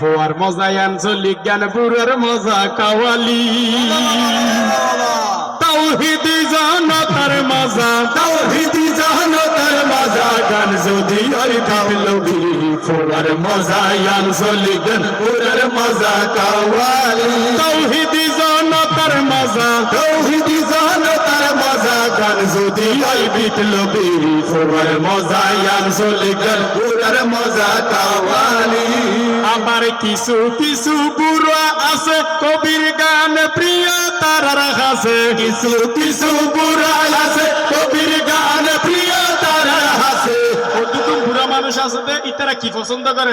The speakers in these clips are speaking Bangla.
ফোয়ার মজায় আঞ্চলিক জ্ঞান বুড়ার মজা কাওয়ালি। তাওহিদি জনতার মজা। তাওহিদি জনতার মজা গান যদি আর কামলবি ফোয়ার মজায় আঞ্চলিক জ্ঞান বুড়ার মজা কাওয়ালি। তাওহিদি জনতার মজা। তাওহিদি জনতার মজা গান যদি আর বিপ্লবী ফোয়ার মজায় আঞ্চলিক জ্ঞান বুড়ার মজা কাওয়ালি। কিছু কিছু বুড়া আছে কবির গান প্রিয় তারার হাসে। কিছু কিছু বুড়া আছে কবির গান প্রিয় তারার হাসে। কতটুকু বুড়া মানুষ আছে যে ইতারা কি পছন্দ করে?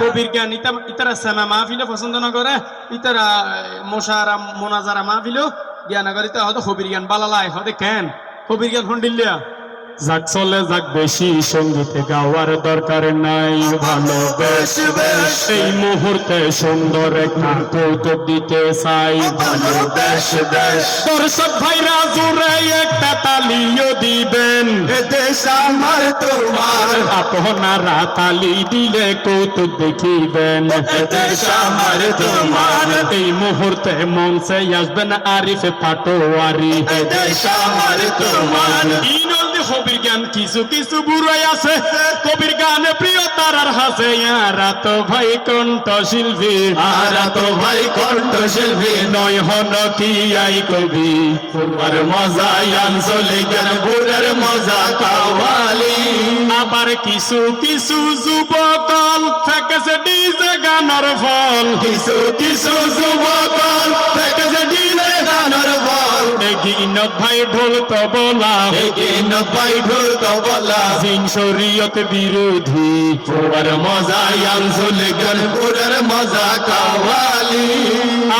কবির জ্ঞান ইতা- ইতারা সেনা মাহফিলে পছন্দ না করে। ইতারা মশারা মোনাজারা মাহফিলে জ্ঞান করে ইতারা হয়তো কবির জ্ঞান বালালাই হতে কেন? কবির জ্ঞান হন্ডিল্লিয়া যাক চলে যাক বেশি সঙ্গীতে গাওয়ার দরকার নাই ভালো বেশ। বেশ এই মুহূর্তে সুন্দর একটা কৌতুক দিতে চাই ভালো বেশ বেশ। দর্শক ভাইরা জুড়ে একটা তালিও দিবেন। দেশ আমার তোমার। আপনারা তালি দিলে কৌতুক দেখিবেন। দেশ আমার তোমার। এই মুহূর্তে মঞ্চে আসবেন আরিফ পাটোয়ারি। দেশ আমার তোমার। কবির গান কিছু কিছু বুড়াই আছে। কবির গানে প্রিয় তারার হাসে ইয়ারা তো ভাই কণ্ঠ শিল্পী আরা তো ভাই কণ্ঠ শিল্পী নয় হন কি আই কবি? আর মজা আঞ্চলিক গান বুড়ার মজা কাওয়ালি। আবার কিছু কিছু যুবকল থেকেছে ডিজে গানের ফল। কিছু কিছু যুবকল থেকেছে ভাই ঢোল তবলা। ভাই ঢোল তবলা। সিং শরীয়ত বিরোধী। পুরার মজা আঞ্চলিক গান পুরার মজা কাওয়ালি।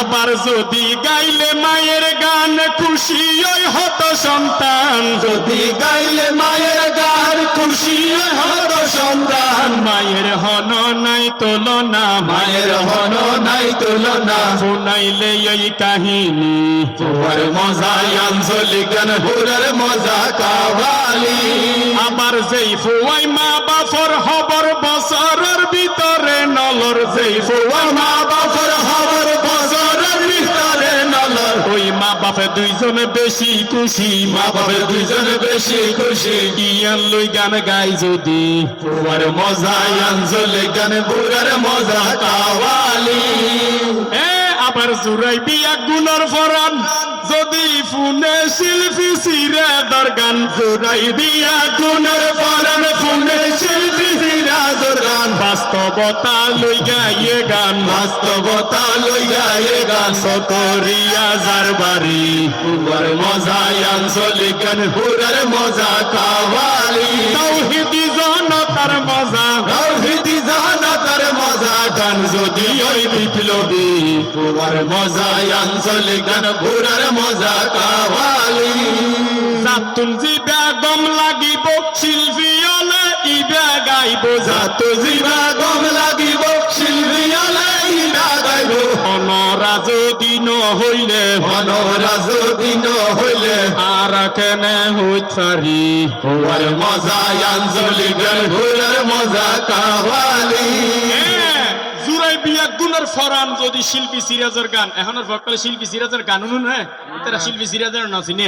আবার যদি গাইলে মায়ের গান খুশি ওই হত সন্তান। যদি গাইলে মায়ের গান খুশি ওই হত সন্তান। মায়ের হন নাই তুলনা মায়ের হল নাই তুলনা। শুনাইলে এই কাহিনী। পুরার মজা আঞ্চলিক পুরার মজা কাওয়ালি আমার যেই ফুয়াই মা বাফর হবর বছরের ভিতরে নলর যেই ফুয়াই মা বাফর মা বাপে দুইজনে বেশি খুশি, মা বাপে দুইজনে বেশি খুশি। ইয়ান লই গান গাই যদি পুয়ার মজা আঞ্চলিক গান পুরার মজা কাওয়ালি এ, আবার জুরাই বিয়া গুণর ফরান, যদি ফুনে শিল্পী সিরে দরগান জুরাই বিয়া গুণর ফরান, ফুনে শিল্পী সিরা দরগান। বাস্তবতা লই গাইয়ে গান, বাস্তবতা সতরিয়া যার বাড়ি মজা আঞ্চলিক গান পুরার মজা কাওয়ালি। তাওহিদি জনতার মজা। তাওহিদি জনতার মজা গান যদি ওই বিপ্লবী পুরার মজা আঞ্চলিক গান পুরার মজা কাওয়ালি। জাতুল জিবা গম লাগিব শিল্পী হলে ইবা গাইব জাতু জিবা গম যদি নহইলে অনরা যদি নহইলে আর কেনে হুচারি। ওর মজা আঞ্জলি গান মজা কাওয়ালি। জুরাই বিয়া গুণের ফরান যদি শিল্পী সিরাজের গান এখন ভক্তলে শিল্পী সিরাজের গান শুনুন হ্যাঁ? তারা শিল্পী সিরাজের নাচিনে